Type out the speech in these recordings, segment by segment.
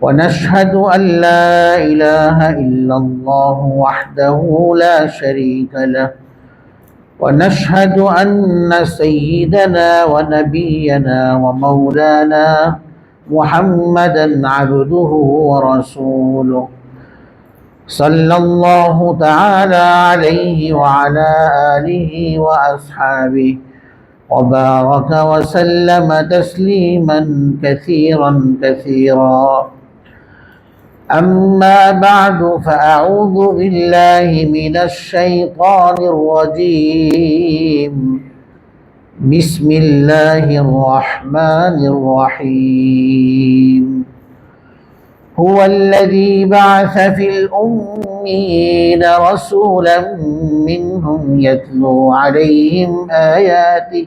ونشهد أن لا إله إلا الله وحده لا شريك له. ونشهد أن سيدنا ونبينا ومولانا محمدا عبده ورسوله. صلى الله تعالى عليه وعلى آله وأصحابه وبارك وسلم تسليما كثيرا كثيرا. أما بعد فأعوذ بالله من الشيطان الرجيم. بسم الله الرحمن الرحيم. هو الذي بعث في الأمين رسولا منهم يتلو عليهم آياته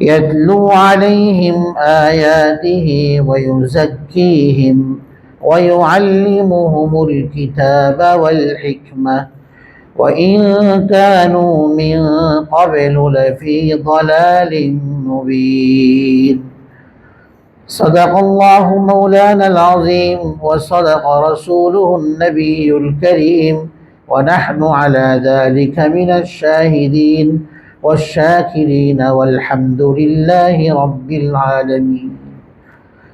يتلو عليهم آياته ويزكيهم ويعلمهم الكتاب والحكمة. وإن كانوا من قبل لفي ضلال مبين. صدق الله مولانا العظيم وصدق رسوله النبي الكريم ونحن على ذلك من الشاهدين والشاكرين والحمد لله رب العالمين.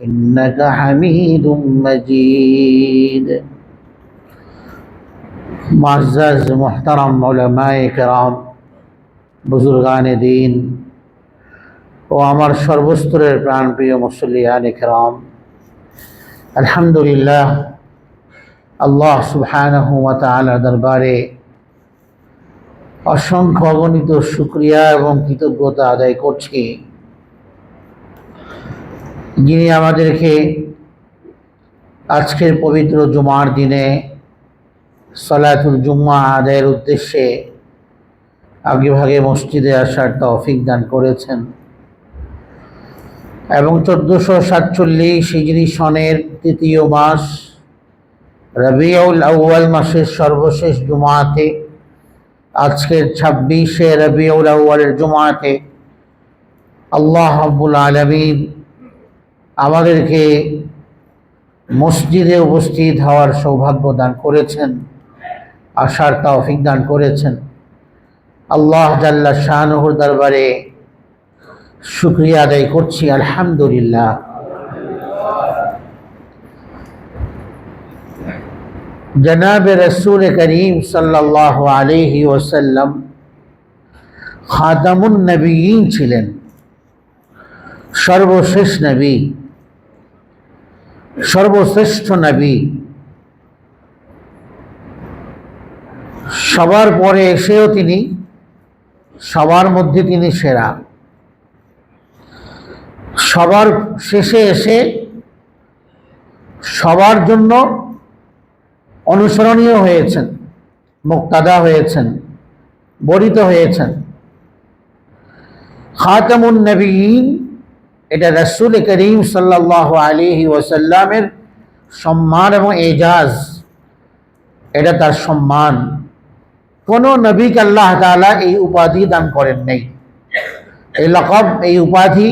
إنك حميد مجيد معزز محترم علماء کرام বুজুর্গান দিন ও আমার সর্বস্তরের প্রাণপ্রিয় মুসল্লিয়ান کرام আলহামদুলিল্লাহ আল্লাহ সুবহানাহু ওয়া তাআলা দরবারে অসংখ্য অগণিত শুক্রিয়া এবং কৃতজ্ঞতা আদায় করছি যিনি আমাদেরকে আজকের পবিত্র জুমার দিনে সলাতুল জুম্মা আদায়ের উদ্দেশ্যে আগেভাগে মসজিদে আসার তৌফিক দান করেছেন এবং চোদ্দোশো সাতচল্লিশ হিজরি সনের তৃতীয় মাস রবিউল আউ্য়াল মাসের সর্বশেষ জুমাতে, আজকের ছাব্বিশে রবিউল আউ্য়ালের জুমাতে আল্লাহ আব্বুল আলমিন আমাদেরকে মসজিদে উপস্থিত হওয়ার সৌভাগ্য দান করেছেন, আশার তৌফিক দান করেছেন। আল্লাহ জাল্লা শাহনুহুর দরবারে শুক্রিয়া আদায় করছি, আলহামদুলিল্লাহ। জনাব রসুল করিম সাল্লাহ আলহি ওসাল্লাম খাতামুন নবীন ছিলেন। সর্বশেষ নবী। সর্বশ্রেষ্ঠ নবী। সবার পরে এসেও তিনি, সবার মধ্যে তিনি সেরা। সবার শেষে এসে সবার জন্য অনুসরণীয় হয়েছেন, মুক্তাদা হয়েছেন, বরিত হয়েছেন। খাতামুন নবীন এটা রসুল করিম সাল্লাহ আলিহি ওসাল্লামের সম্মান এবং এজাজ। এটা তার সম্মান। কোনো নবীকে আল্লাহ তালা এই উপাধি দান করেন নেই। এই লকব, এই উপাধি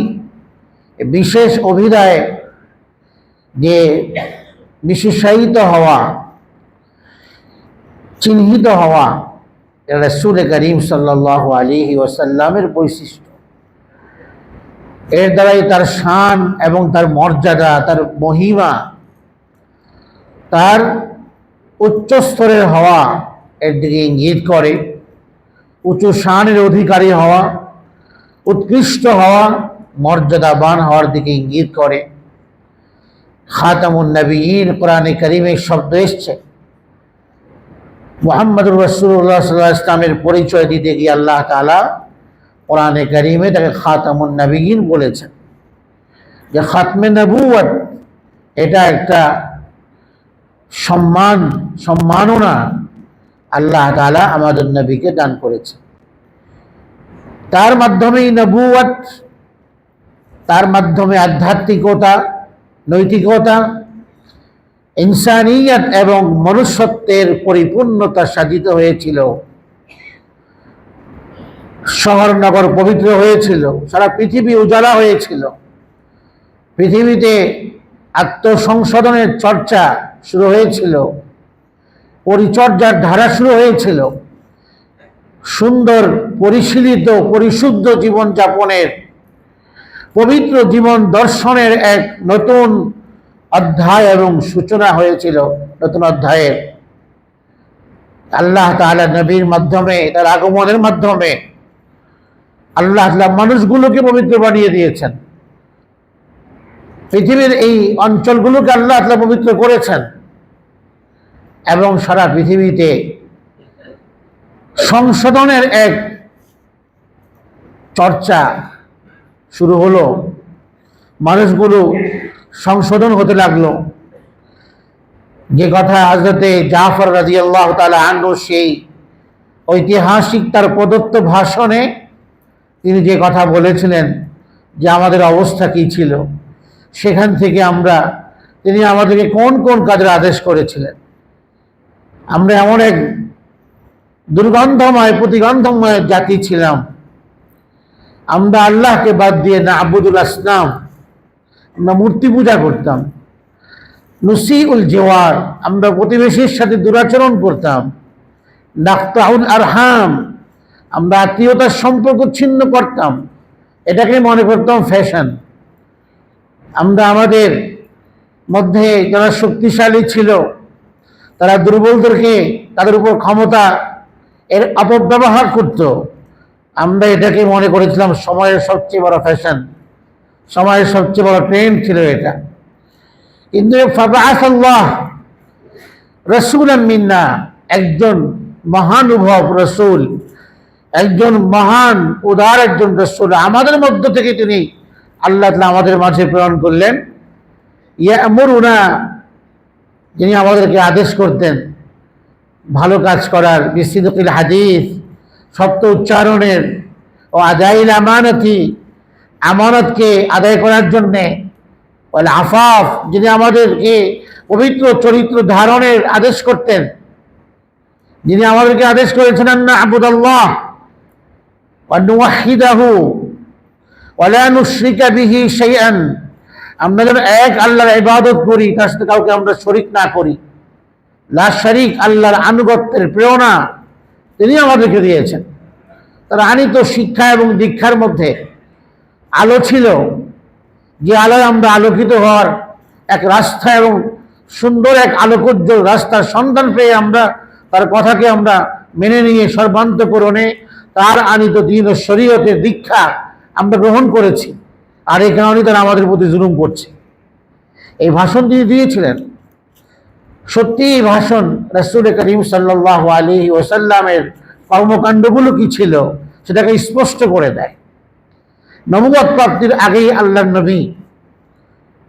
বিশেষ অভিধায় যে বিশেষায়িত হওয়া, চিহ্নিত হওয়া রসুল করিম সাল্লাহ আলিহি ওসাল্লামের বৈশিষ্ট্য। এর দ্বারাই তার শান এবং তার মর্যাদা, তার মহিমা, তার উচ্চ স্তরের হওয়া এর দিকে ইঙ্গিত করে। উঁচু শানের অধিকারী হওয়া, উৎকৃষ্ট হওয়া, মর্যাদাবান হওয়ার দিকে ইঙ্গিত করে। খাতামুন নবীন, কোরআনে করিমের শব্দ এসছে। মোহাম্মদুর রসুল্লাহ সাল্লাহ ইসলামের পরিচয় দিতে গিয়ে আল্লাহ তালা কোরআনে করিমে তাকে খাতামুন নবীন বলেছেন। যে খাতমে নবুয়ত এটা একটা সম্মান, সম্মাননা আল্লাহ তালা আমাদের নবীকে দান করেছে। তার মাধ্যমেই নবুয়ত তার মাধ্যমে আধ্যাত্মিকতা, নৈতিকতা, ইনসানিয়ত এবং মনুষ্যত্বের পরিপূর্ণতা সাজিত হয়েছিল। শহর নগর পবিত্র হয়েছিল, সারা পৃথিবী উজালা হয়েছিল। পৃথিবীতে আত্মসংশোধনের চর্চা শুরু হয়েছিল, পরিচর্যার ধারা শুরু হয়েছিল। সুন্দর, পরিশীলিত, পরিশুদ্ধ জীবনযাপনের, পবিত্র জীবন দর্শনের এক নতুন অধ্যায় এবং সূচনা হয়েছিল নতুন অধ্যায়ের। আল্লাহ তাআলা নবীর মাধ্যমে, তার আগমনের মাধ্যমে আল্লাহ তাআলা মানুষগুলোকে পবিত্র বানিয়ে দিয়েছেন। পৃথিবীর এই অঞ্চলগুলোকে আল্লাহ তাআলা পবিত্র করেছেন। এবং সারা পৃথিবীতে সংশোধনের এক চর্চা শুরু হলো। মানুষগুলো সংশোধন হতে লাগল। যে কথা হজরতে জাফর রাজি আল্লাহ তালা আনু সেই ঐতিহাসিক তার প্রদত্ত ভাষণে তিনি যে কথা বলেছিলেন যে আমাদের অবস্থা কী ছিল, সেখান থেকে আমরা, তিনি আমাদেরকে কোন কোন কাজের আদেশ করেছিলেন। আমরা এমন এক দুর্গন্ধময়, প্রতিগন্ধময় জাতি ছিলাম। আমরা আল্লাহকে বাদ দিয়ে না আবুদুল আসলাম, আমরা মূর্তি পূজা করতাম নুসি উল জেওয়ার, আমরা প্রতিবেশীর সাথে দুরাচরণ করতাম ডাক্তাউল আরহাম আমরা আত্মীয়তার সম্পর্ক ছিন্ন করতাম। এটাকে মনে করতাম ফ্যাশন আমরা আমাদের মধ্যে যারা শক্তিশালী ছিল, তারা দুর্বলদেরকে তাদের উপর ক্ষমতা এর অপব্যবহার করত। আমরা এটাকে মনে করেছিলাম সময়ের সবচেয়ে বড় ফ্যাশন সময়ের সবচেয়ে বড় ট্রেন্ড ছিল এটা। কিন্তু ফাবাহ রসুল মিন্না, একজন মহানুভব রসুল একজন মহান, উদার একজন রসুল। আমাদের মধ্য থেকে তিনি আল্লাহ আমাদের মাঝে প্রেরণ করলেন। ইয়া উনা যিনি আমাদেরকে আদেশ করতেন, ভালো কাজ করার বিস্তৃতিল হাদিস সত্য উচ্চারণের, ও আদাইল আমানতি, আমানতকে আদায় করার জন্যে আফাফ, যিনি আমাদেরকে পবিত্র চরিত্র ধারণের আদেশ করতেন, যিনি আমাদেরকে আদেশ করেছেন না আবুদাল্লাহ ওয়াহিদাহু ওয়ালানুশ্রিকা বিহি সেইয়ান আমরা যেন এক আল্লাহর ইবাদত করি, তার সাথে কাউকে আমরা শরিক না করি। লা শরিক আল্লাহর আনুগত্যের প্রেরণা তিনি আমাদেরকে দিয়েছেন। তার আনিত শিক্ষা এবং দীক্ষার মধ্যে আলো ছিল যে আলোয় আমরা আলোকিত হওয়ার এক রাস্তা এবং সুন্দর এক আলোকোজ্জ্বল রাস্তার সন্ধান পেয়ে আমরা তার কথাকে আমরা মেনে নিয়ে সর্বান্তকরণে তার আনিত দিন ও শরীয়তের দীক্ষা আমরা গ্রহণ করেছি। আর এই কারণেই তারা আমাদের প্রতি জুলুম করছে। এই ভাষণ তিনি দিয়েছিলেন। সত্যি এই ভাষণ রসুল করিম সাল্লাহ আলী ওসাল্লামের কর্মকাণ্ডগুলো কি ছিল, সেটাকে স্পষ্ট করে দেয়। নবগত প্রাপ্তির আগেই আল্লাহ নবী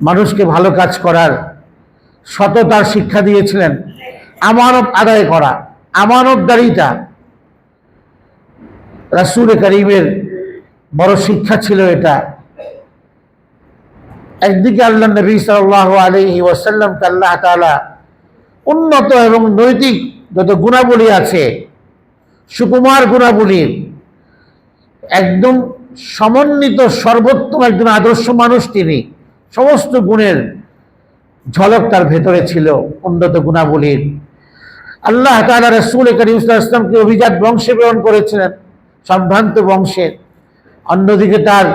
মানুষকে ভালো কাজ করার সততার শিক্ষা দিয়েছিলেন। আমানত আদায় করা, আমানতদারিতা রাসুল করিমের বড় শিক্ষা ছিল এটা। একদিকে আল্লাহ নবী সাল্লাহ আলহি ওয়াসাল্লামকে আল্লাহ তালা উন্নত এবং নৈতিক যত গুণাবলী আছে, সুকুমার গুণাবলীর একদম সমন্বিত সর্বোত্তম একজন আদর্শ মানুষ তিনি, সমস্ত গুণের ঝলক তার ভেতরে ছিল উন্নত গুণাবলীর। আল্লাহ তালা রসুল করিম ইসলামকে অভিজাত বংশে প্রেরণ করেছিলেন। সম্ভ্রান্ত বংশের। অন্যদিকে তার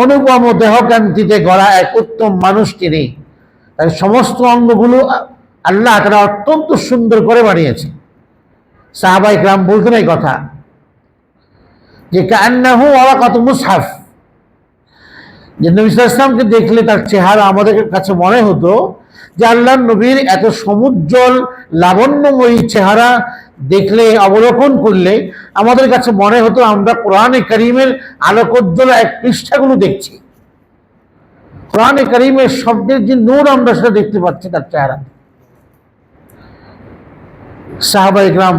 অনুপম দেহকান্তিতে গড়া এক উত্তম মানুষ তিনি। তার সমস্ত অঙ্গগুলো আল্লাহ তারা অত্যন্ত সুন্দর করে বানিয়েছে সাহাবাই গ্রাম বলতেন এই কথা, যে কান্নাহু ওরা কত মুসহাফ। যে নবী দেখলে তার চেহারা আমাদের কাছে মনে হতো যে আল্লাহ নবীর এত সমুজ্জ্বল, লাবণ্যময়ী চেহারা দেখলে, অবলোকন করলে আমাদের কাছে মনে হতো আমরা কোরআনে করিমের আলোকোজ্জ্বল এক পৃষ্ঠাগুলো দেখছি। কোরআনে করিমের শব্দের যে নূর আমরা সেটা দেখতে পাচ্ছি তার চেহারা। সাহাবা ইকরাম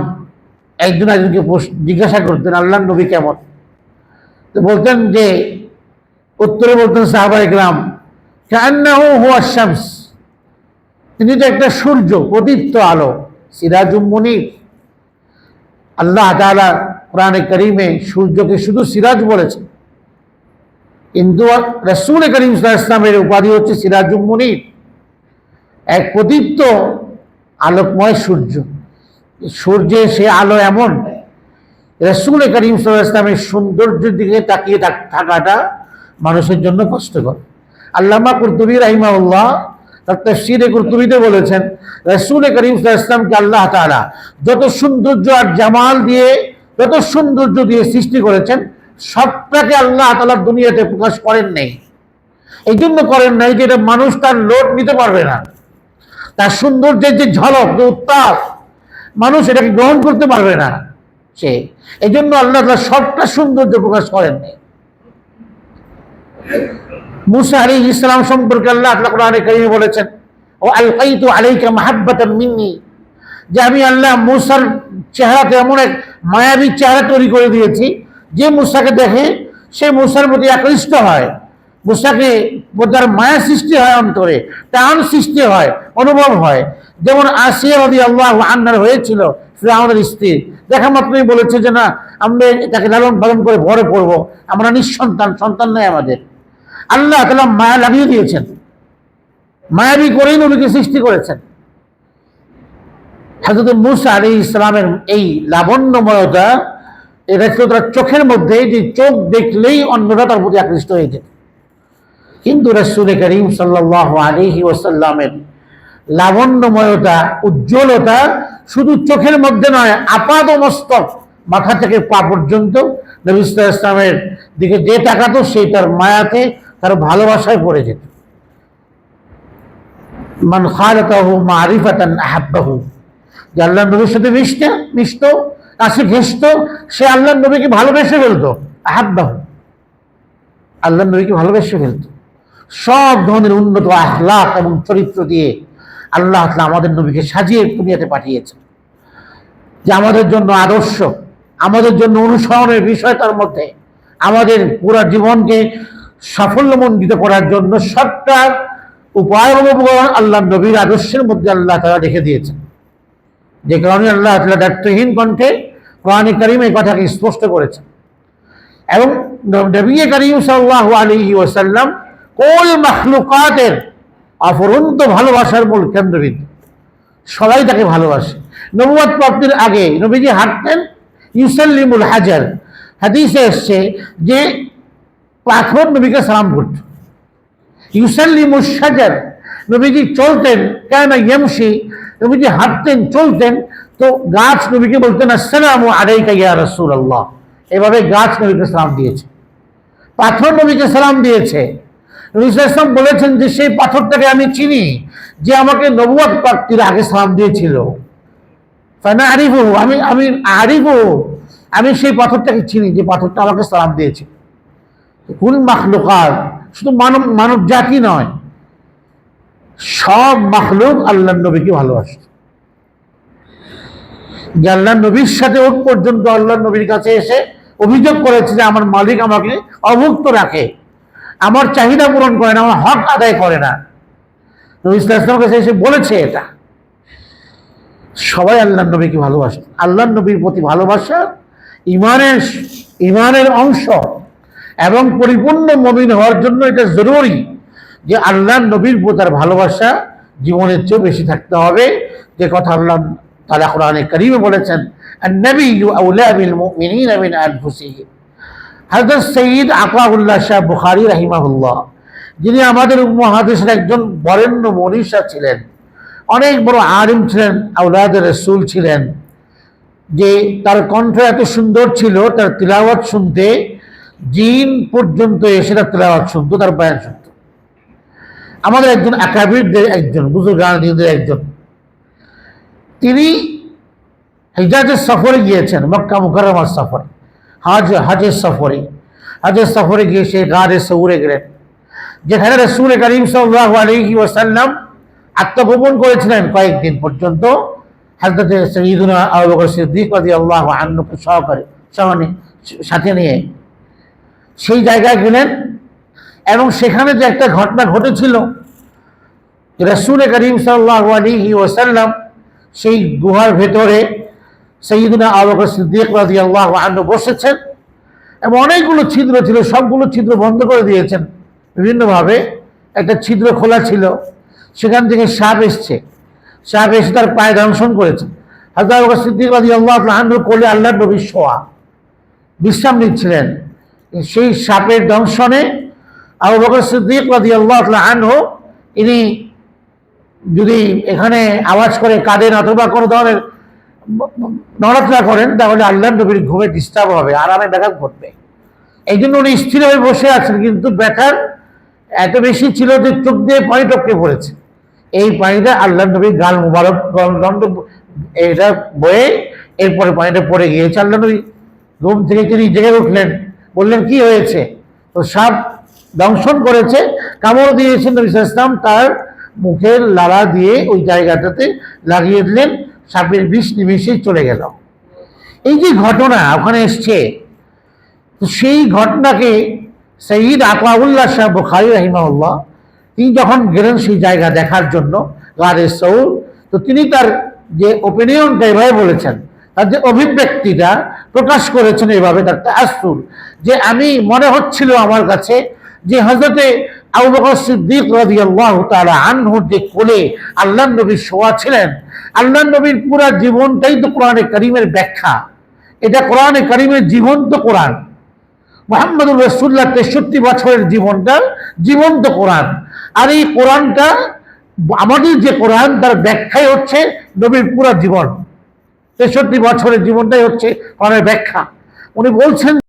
একজন একজনকে জিজ্ঞাসা করতেন আল্লাহ নবী কেমন? তো বলতেন যে, উত্তরে বলতেন সাহাবা ইকরাম তিনি তো একটা সূর্য, প্রদীপ্ত আলো, সিরাজুম মুনির। আল্লাহ তাআলা কোরআনে করিমে সূর্যকে শুধু সিরাজ বলেছে কিন্তু রসুল করিম ইসলামের উপাধি হচ্ছে সিরাজুম মুনির। এক প্রদীপ্ত আলোকময় সূর্য। সূর্যের সে আলো এমন। রসুল করিম ইসলামের সৌন্দর্যের দিকে তাকিয়ে থাক- থাকাটা মানুষের জন্য কষ্টকর। আল্লামা কুরতুবী রাহিমাউল্লাহ তার তফসিরে কুরতুবীতে বলেছেন, রসুল করিম ইসলামকে আল্লাহ তাআলা যত সৌন্দর্য আর জামাল দিয়ে, যত সৌন্দর্য দিয়ে সৃষ্টি করেছেন, সবটাকে আল্লাহ তাআলা দুনিয়াতে প্রকাশ করেন নেই। এই জন্য করেন নাই যে এটা মানুষ তার লোড নিতে পারবে না। তার সৌন্দর্যের যে ঝলক, যে উত্তাপ, মানুষ এটাকে গ্রহণ করতে পারবে না সে। এই জন্য আল্লাহ তাআলা সবটা সৌন্দর্য প্রকাশ করেননি মুসা আলী ইসলাম সম্পর্কে আল্লাহ কোরআনে কারিমে বলেছেন, ও আলকাইতু আলাইকা মাহাব্বাতাম মিন্নি যে আমি আল্লাহ মুসার চেহারাতে এমন এক মায়াবী চেহারা তৈরি করে দিয়েছি, যে মুসাকে দেখে সে মুসার প্রতি আকৃষ্ট হয়, মুসাকে তার মায়া সৃষ্টি হয় অন্তরে, টান সৃষ্টি হয়, অনুভব হয়। যেমন আসিয়া রদি আল্লাহ আন্নার হয়েছিল ফিরাউনের স্ত্রী। দেখা মাত্রই বলেছে যে, না, আমরা তাকে লালন পালন করে ভরে পড়ব, আমরা নিঃসন্তান, সন্তান নেই আমাদের। আল্লাহ তালা মায়া লাগিয়ে দিয়েছেন। মায়াবী করেই নবীকে সৃষ্টি করেছেন। হাজরত মুসা আলী ইসলামের এই লাবণ্যময়তা, এটা ছিল তার চোখের মধ্যে, যে চোখ দেখলেই অন্যরা তার প্রতি আকৃষ্ট হয়ে যেত। কিন্তু রসুল করিম সাল্লাহ আলহি ওসাল্লামের লাবণ্যময়তা, উজ্জ্বলতা শুধু চোখের মধ্যে নয় আপাদ মস্তক মাথা থেকে পা পর্যন্ত নবী সাল্লাল্লাহু ইসলামের দিকে যে তাকাতো, সেই তার মায়াতে তার ভালোবাসায় পড়ে যেত। মান খালাতাহু মারিফাতান আহাব্বাহু। যে আল্লাহ নবীর সাথে মিশতে, মিশত, কাছে ঘেসত সে আল্লাহ নবীকে ভালোবেসে ফেলতো, আহাব্বাহু। আল্লাহ নবীকে ভালোবেসে ফেলতো। সব ধরনের উন্নত আহ্লাক এবং চরিত্র দিয়ে আল্লাহ আমাদের নবীকে সাজিয়ে দুনিয়াতে পাঠিয়েছেন। যে আমাদের জন্য আদর্শ, আমাদের জন্য অনুসরণের বিষয় তার মধ্যে, আমাদের পুরো জীবনকে সাফল্যমণ্ডিত করার জন্য সবটা উপায় উপকরণ আল্লাহ নবীর আদর্শের মধ্যে আল্লাহ তারা রেখে দিয়েছেন। যে কারণে আল্লাহ তাআলা দায়িত্বহীন কণ্ঠে কোরআনে করিম এই কথাকে স্পষ্ট করেছেন। এবং নবী করিম সাল্লাহ আলী ওসাল্লাম কোল মাখলুকাতের অফরন্ত ভালোবাসার মূল কেন্দ্রবিন্দু। সবাই তাকে ভালোবাসে। নবুয়াদ প্রাপ্তির আগে নবীজি হাঁটতেন, ইউসাল্লিমুল হাজার। হাদিসে এসছে যে পাথর নবীকে সালাম করত। ইউসাল্লিমুল সাজার নবীজি চলতেন, কেন ইয়মসি নবীজি হাঁটতেন, চলতেন, তো গাছ নবীকে বলতেন, আসসালাম আলাইকা ইয়া রাসূল আল্লাহ এভাবে গাছ নবীকে সালাম দিয়েছে। পাথর নবীকে সালাম দিয়েছে। সাল্লাল্লাহু বলেছেন যে, সেই পাথরটাকে আমি চিনি যে আমাকে নবুয়াত প্রাপ্তির আগে সালাম দিয়েছিল। ফানা আরিফু আমি আমি আরিফু আমি সেই পাথরটাকে চিনি যে পাথরটা আমাকে সালাম দিয়েছে। কোন মাখলুকাত, শুধু মানব মানব জাতি নয়, সব মাখলুক আল্লাহ নবীকে ভালোবাসে। যে আল্লাহ নবীর সাথে ওর পর্যন্ত আল্লাহ নবীর কাছে এসে অভিযোগ করেছে যে আমার মালিক আমাকে অভুক্ত রাখে, আমার চাহিদা পূরণ করে না, আমার হক আদায় করে না। নবী ইসলামের কাছে এসে বলেছে এটা। সবাই আল্লাহ নবীকে ভালোবাসে। আল্লাহ নবীর প্রতি ভালোবাসা ইমানের ইমানের অংশ। এবং পরিপূর্ণ মমিন হওয়ার জন্য এটা জরুরি যে আল্লাহ নবীর তার ভালোবাসা জীবনের চেয়েও বেশি থাকতে হবে। যে কথা আল্লাহ তালা কোরআনে করিমে বলেছেন হযরত সঈদ আকাউল্লাহ শাহ বুখারী রাহিমাহুল্লাহ, যিনি আমাদের উপমহাদেশের একজন বরেণ্য মনীষা ছিলেন, অনেক বড় আলিম ছিলেন আউলাদ রসুল ছিলেন, যে তার কণ্ঠ এত সুন্দর ছিল, তার তিলাওয়াত শুনতে জিন পর্যন্ত এসে তার তিলাওয়াত শুনতো, তার বয়ান শুনতো আমাদের একজন আকাবিরদের একজন বুজুর্গানদের একজন। তিনি হিজাজের সফরে গিয়েছেন, মক্কা মুকাররমার সফরে, হাজ, হাজের সফরে। হাজের সফরে গিয়ে সে গাড়ে সৌরে গেলেন, যেখানে রসুল করিম সাল্লাহ আলহি ওয়াসাল্লাম আত্মগোপন করেছিলেন কয়েকদিন পর্যন্ত। হাজরত সঈদুনা আবু বকর সিদ্দিক রাদিয়াল্লাহু আনহুকে সহকারে, সহনে, সাথে নিয়ে সেই জায়গায় গেলেন এবং সেখানে যে একটা ঘটনা ঘটেছিল, রসুল করিম সাল্লাহ ওসাল্লাম সেই গুহার ভেতরে সঈদুনা আবু বকর সিদ্দিক রাদিয়াল্লাহু আনহু বসেছেন এবং অনেকগুলো ছিদ্র ছিল, সবগুলো ছিদ্র বন্ধ করে দিয়েছেন। বিভিন্নভাবে একটা ছিদ্র খোলা ছিল, সেখান থেকে সাপ এসছে। সাপ এসে তার পায়ে দংশন করেছে। হাজার সিদ্দিক আল্লাহ আনহু কোলে আল্লাহ নবী শোয়া, বিশ্রাম নিচ্ছিলেন। সেই সাপের দংশনে আবু বকর সিদ্দিক রাদিয়াল্লাহু আনহু, ইনি যদি এখানে আওয়াজ করে কাঁদেন অথবা কোনো ধরনের নড়াচড়া করেন, তাহলে আল্লাহ নবীর ঘুমে ডিস্টার্ব হবে, আরামে ব্যাঘাত ঘটবে। এই জন্য উনি স্থির হয়ে বসে আছেন, কিন্তু ব্যথার এত বেশি ছিল যে চোখ দিয়ে পানি টপকে পড়েছে। এই পানিটা আল্লাহ নবী গাল মুবারক দণ্ড এটা বয়ে এরপরে পানিটা পড়ে গিয়েছে। আল্লাহ নবী ঘুম থেকে তিনি জেগে উঠলেন। বললেন, কি হয়েছে? তো সাপ দংশন করেছে। কামড় দিয়েছেন নবী ইসলাম তার মুখের লালা দিয়ে ওই জায়গাটাতে লাগিয়ে দিলেন। সাপের বিষ নিমিশেই চলে গেল। এই যে ঘটনা ওখানে এসছে, তো সেই ঘটনাকে সঈদ আতাউল্লাহ শাহ বুখারি রহিমাউল্লাহ তিনি যখন গেলেন সেই জায়গা দেখার জন্য, গারে সৌর, তো তিনি তার যে ওপিনিয়নটা এভাবে বলেছেন, তার যে অভিব্যক্তিটা প্রকাশ করেছেন এভাবে তার আসুর যে আমি, মনে হচ্ছিল আমার কাছে যে হজরতে আবু বকর সিদ্দিক রাদিয়াল্লাহু তাআলা আনহুর যে কোলে আল্লাহ নবীর শোয়া ছিলেন আল্লাহ নবীর পুরা জীবনটাই তো কোরআনে করিমের ব্যাখ্যা। এটা কোরআনে করিমের জীবন্ত কোরআন। মোহাম্মদুর রসুল্লাহ তেষট্টি বছরের জীবনটা জীবন্ত কোরআন। আর এই কোরআনটা, আমাদের যে কোরআন, তার ব্যাখ্যাই হচ্ছে নবীর পুরা জীবন। তেষট্টি বছরের জীবনটাই হচ্ছে কোরআনের ব্যাখ্যা। উনি বলছেন